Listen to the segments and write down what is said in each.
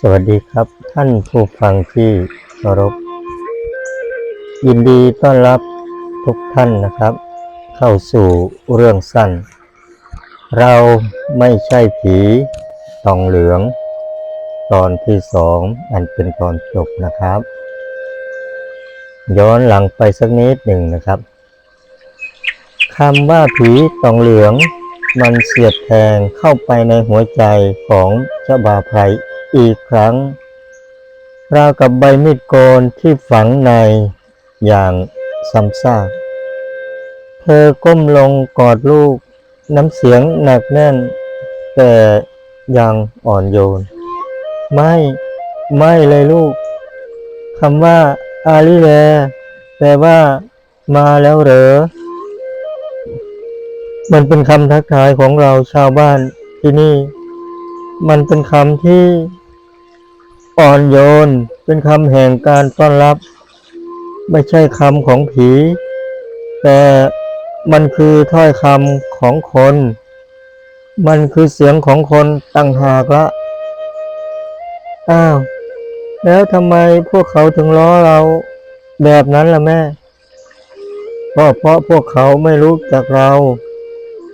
สวัสดีครับท่านผู้ฟังที่เคารพ ยินดีต้อนรับทุกท่านนะครับ เข้าสู่เรื่องสั้น เราไม่ใช่ผีทองเหลือง ตอนที่สองอันเป็นตอนจบนะครับ ย้อนหลังไปสักนิดหนึ่งนะครับคำว่าผีตองเหลือง มันเสียดแทงเข้าไปในหัวใจของเจ้าบาไพร อีกครั้งราวกับใบมีดโกนที่ฝังในอย่างซ้ำซากเธอก้มลงกอดลูกน้ำเสียงหนักแน่น แต่ยังอ่อนโยน ไม่ไม่เลยลูกคำว่าอาลิแลแปลว่า มาแล้วเหรอ มันเป็นคำทักทายของเราชาวบ้านที่นี่ มันเป็นคำที่ อ่อนโยนเป็นคำแห่งการต้อนรับ ไม่ใช่คำของผี แต่มันคือถ้อยคำของคน มันคือเสียงของคนต่างหากละอ้าว แล้วทำไมพวกเขาถึงล้อเราแบบนั้นล่ะแม่ก็เพราะพวกเขาไม่รู้จักเรา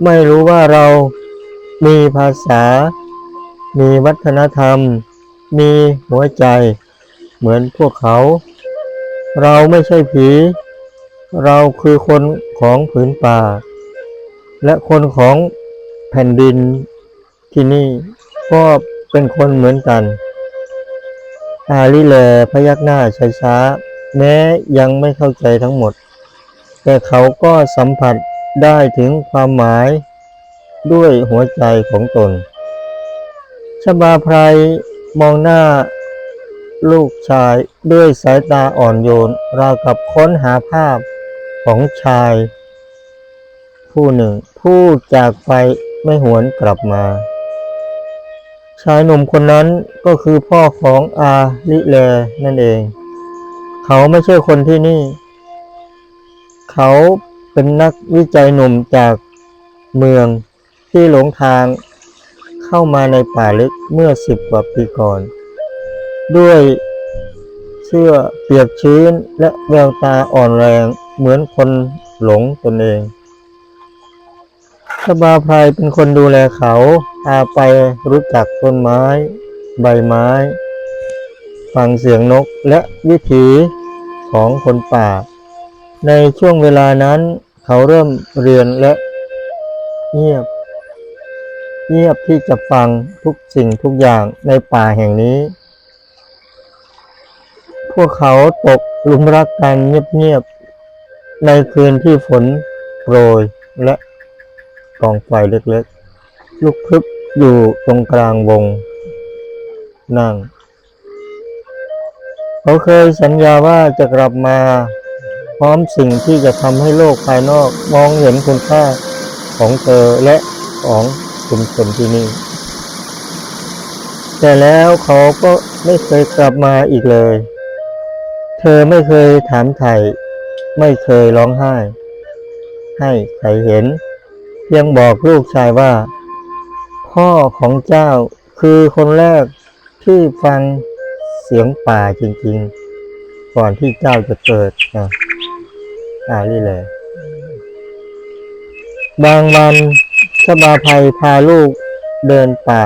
ไม่รู้ว่าเรามีภาษา มีวัฒนธรรม มีหัวใจ เหมือนพวกเขา เราไม่ใช่ผี เราคือคนของผืนป่า และคนของแผ่นดินที่นี่ก็เป็นคนเหมือนกัน อาลิแลพยักหน้าช้าๆแม้ยังไม่เข้าใจทั้งหมด แต่เขาก็สัมผัสได้ถึงความหมายด้วยหัวใจของตนชบาไพร มองหน้า ลูกชายด้วยสายตาอ่อนโยน ราวกับค้นหาภาพของชาย ผู้หนึ่ง ผู้จากไปไม่หวนกลับมา ชายหนุ่มคนนั้นก็คือพ่อของอาลิแลนั่นเอง เขาไม่ใช่คนที่นี่ เขาเป็นนักวิจัยหนุ่มจากเมืองที่หลงทาง เข้ามาในป่าลึกเมื่อสิบกว่าปีก่อน ด้วยเสื้อเปียกชื้นและแววตาอ่อนแรงเหมือนคนหลงตนเองชบาไพรเป็นคนดูแลเขาพาไปรู้จักต้นไม้ ใบไม้ ฟังเสียงนกและวิถีของคนป่า ในช่วงเวลานั้นเขาเริ่มเรียนและเงียบ เงียบที่จะฟังทุกสิ่งทุกอย่างในป่าแห่งนี้ พวกเขาตกหลุมรักกันเงียบๆ ในคืนที่ฝนโปรยและกองไฟเล็กๆ ลุกพึบอยู่ตรงกลางวง นั่ง เขาเคยสัญญาว่าจะกลับมาพร้อมสิ่งที่จะทำให้โลกภายนอกมองเห็นคุณค่าของเธอและของ ชุมชนที่นี่ แต่แล้วเขาก็ไม่เคยกลับมาอีกเลย เธอไม่เคยถามไถ่ไม่เคยร้องไห้ ให้ใครเห็นเพียงบอกลูกชายว่า พ่อของเจ้าคือคนแรกที่ฟังเสียงป่าจริงๆ ก่อนที่เจ้าจะเกิดนะอ่านี่เลย บางวัน ชบาภัยพาลูกเดินป่า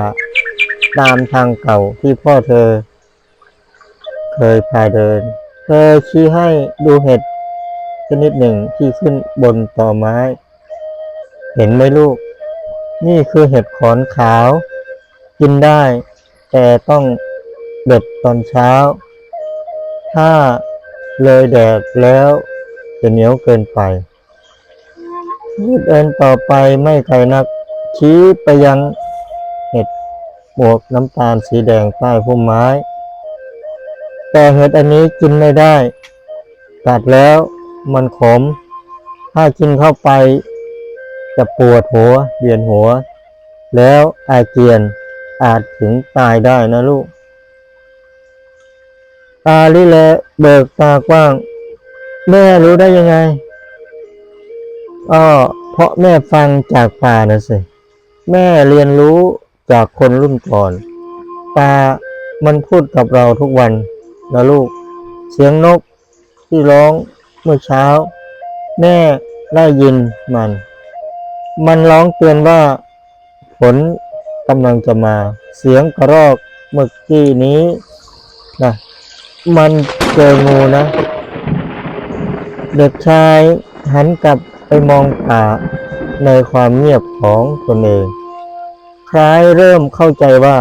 ตามทางเก่าที่พ่อเธอ เคยพาเดิน เธอชี้ให้ดูเห็ดชนิดหนึ่งที่ขึ้นบนต่อไม้ เห็นไหมลูก นี่คือเห็ดขอนขาว กินได้ แต่ต้องเด็ดตอนเช้า ถ้าเลยแดดแล้วจะเหนียวเกินไป เดินต่อไปไม่ไกลนัก ชี้ไปยังเห็ดหมวกน้ำตาลสีแดงใต้พุ่มไม้ แต่เห็ดอันนี้กินไม่ได้กัดแล้วมันขม ถ้ากินเข้าไป จะปวดหัวเวียนหัว แล้วอาเจียนอาจถึงตายได้นะลูก ตาลิแลเบิกตากว้าง แม่รู้ได้ยังไง อ้อเพราะแม่ฟังจากป่านะสิ แม่เรียนรู้จากคนรุ่นก่อนป่ามันพูดกับเราทุกวันนะลูก เสียงนกที่ร้องเมื่อเช้า แม่ได้ยินมัน มันร้องเตือนว่าฝนกำลังจะมา เสียงกระรอกเมื่อกี้นี้นะมันเจองูนะ เด็กชายหันกลับ ไปมองป่าในความเงียบของตนเอง คล้ายเริ่มเข้าใจว่า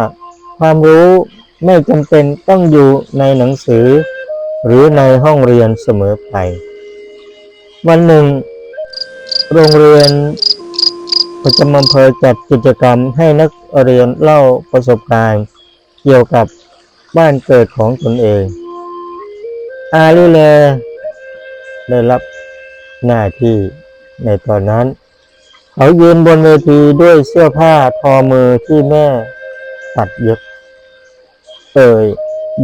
ความรู้ไม่จำเป็นต้องอยู่ในหนังสือ หรือในห้องเรียนเสมอไป วันหนึ่ง โรงเรียนประจำอำเภอจัดกิจกรรมให้นักเรียนเล่าประสบการณ์ เกี่ยวกับบ้านเกิดของตนเอง อาลิเลได้รับหน้าที่ ในตอนนั้น เขายืนบนเวทีด้วยเสื้อผ้าทอมือที่แม่ตัดเย็บเอ่ย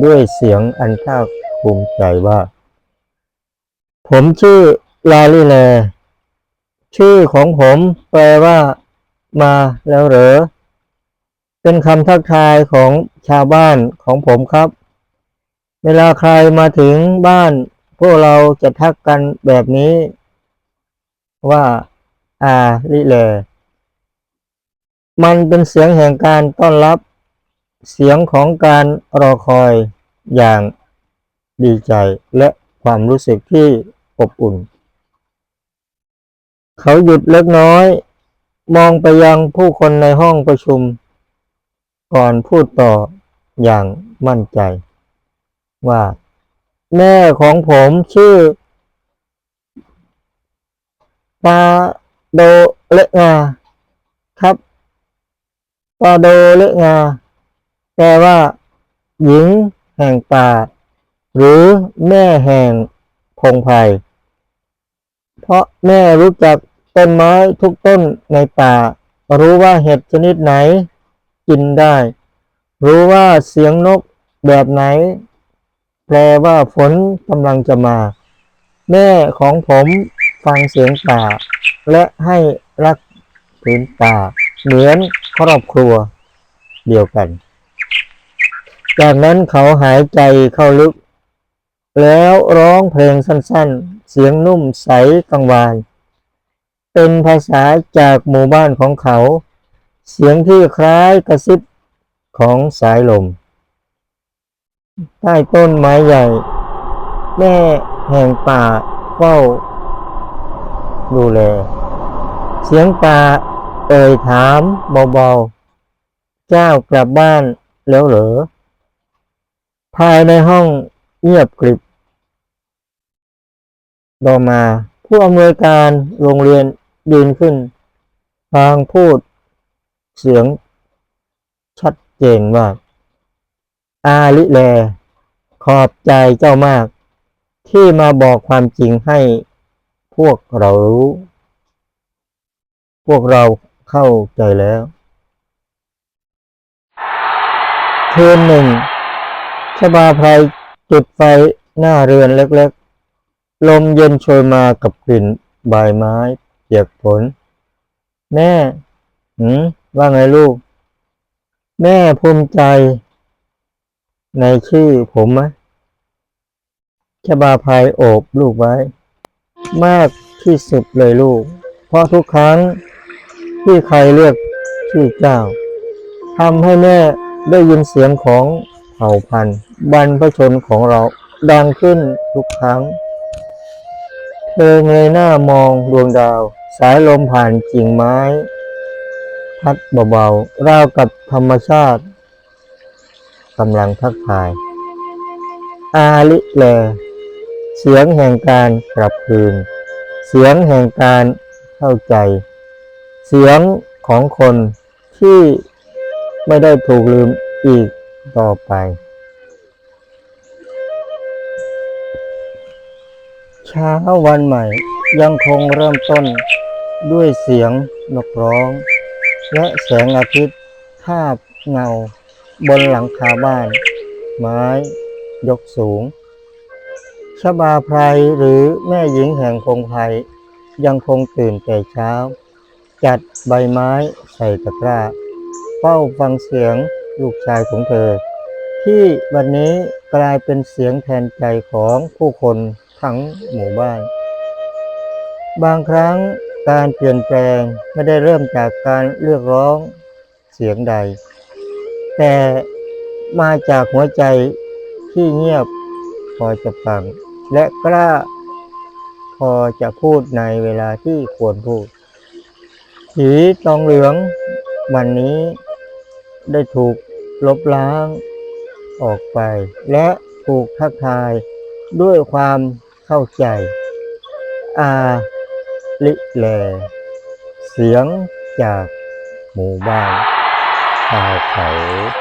ด้วยเสียงอันภาคภูมิใจว่า ผมชื่อลาลิแล ชื่อของผมแปลว่า มาแล้วเหรอ เป็นคำทักทายของชาวบ้านของผมครับ เวลาใครมาถึงบ้าน พวกเราจะทักกันแบบนี้ ว่าอาลิแลมันเป็นเสียงแห่งการต้อนรับ เสียงของการรอคอยอย่างดีใจและความรู้สึกที่อบอุ่น เขาหยุดเล็กน้อย มองไปยังผู้คนในห้องประชุม ก่อนพูดต่ออย่างมั่นใจ ว่า แม่ของผมชื่อ ปาโดเลงาครับปาโดเลงา แปลว่า หญิงแห่งป่า หรือแม่แห่งพงไพรเพราะแม่รู้จักต้นไม้ทุกต้นในป่า รู้ว่าเห็ดชนิดไหน กินได้ รู้ว่าเสียงนกแบบไหน แปลว่าฝนกำลังจะมา แม่ของผม ฟังเสียงป่า และให้รักผืนป่า เหมือนครอบครัวเดียวกัน จากนั้นเขาหายใจเข้าลึก แล้วร้องเพลงสั้นๆ เสียงนุ่มใสกังวาน เป็นภาษาจากหมู่บ้านของเขา เสียงที่คล้ายกระซิบของสายลม ใต้ต้นไม้ใหญ่ แม่แห่งป่าเฝ้า ดูแล เสียงป่าเอ่ยถามเบาๆ เจ้ากลับบ้านแล้วเหรอ ภายในห้องเงียบกริบต่อมา ผู้อำนวยการโรงเรียนยืนขึ้น พางพูดเสียงชัดเจนว่า อาลิแล ขอบใจเจ้ามาก ที่มาบอกความจริงให้ วกเรารู้ พวกเราเข้าใจแล้วคืนหนึ่งชบาไพรจุดไฟหน้าเรือนเล็กๆ ลมเย็นโชยมากับกลิ่นใบไม้เปียกฝนแม่หืมว่าไงลูก แม่ภูมิใจ ในชื่อผมไหมชบาภัยโอบลูกไว้ มากที่สุดเลยลูก เพราะทุกครั้งที่ใครเรียกชื่อเจ้าทำให้แม่ได้ยินเสียงของเผ่าพันธุ์บรรพชนของเราดังขึ้นทุกครั้ง เธอเงยหน้ามองดวงดาว สายลมผ่านกิ่งไม้ พัดเบาๆราวกับธรรมชาติกำลังทักทาย อาลิแล เสียงแห่งการกลับคืน เสียงแห่งการเข้าใจ เสียงของคนที่ไม่ได้ถูกลืมอีกต่อไป เช้าวันใหม่ยังคงเริ่มต้นด้วยเสียงนกร้อง และแสงอาทิตย์ทาบเงา บนหลังคาบ้าน ไม้ ยกสูง ชบาไพรหรือแม่หญิงแห่งพงไพรยังคงตื่นแต่เช้า จัดใบไม้ใส่ตะกร้า เฝ้าฟังเสียงลูกชายของเธอ ที่วันนี้กลายเป็นเสียงแทนใจของผู้คนทั้งหมู่บ้าน บางครั้งการเปลี่ยนแปลงไม่ได้เริ่มจากการเรียกร้องเสียงใด แต่มาจากหัวใจที่เงียบพอจะฟัง และกล้า พอจะพูดในเวลาที่ควรพูดผีตองเหลืองวันนี้ได้ถูกลบล้างออกไป และถูกทักทายด้วยความเข้าใจ อาลิแล เสียงจากหมู่บ้านชาวเขา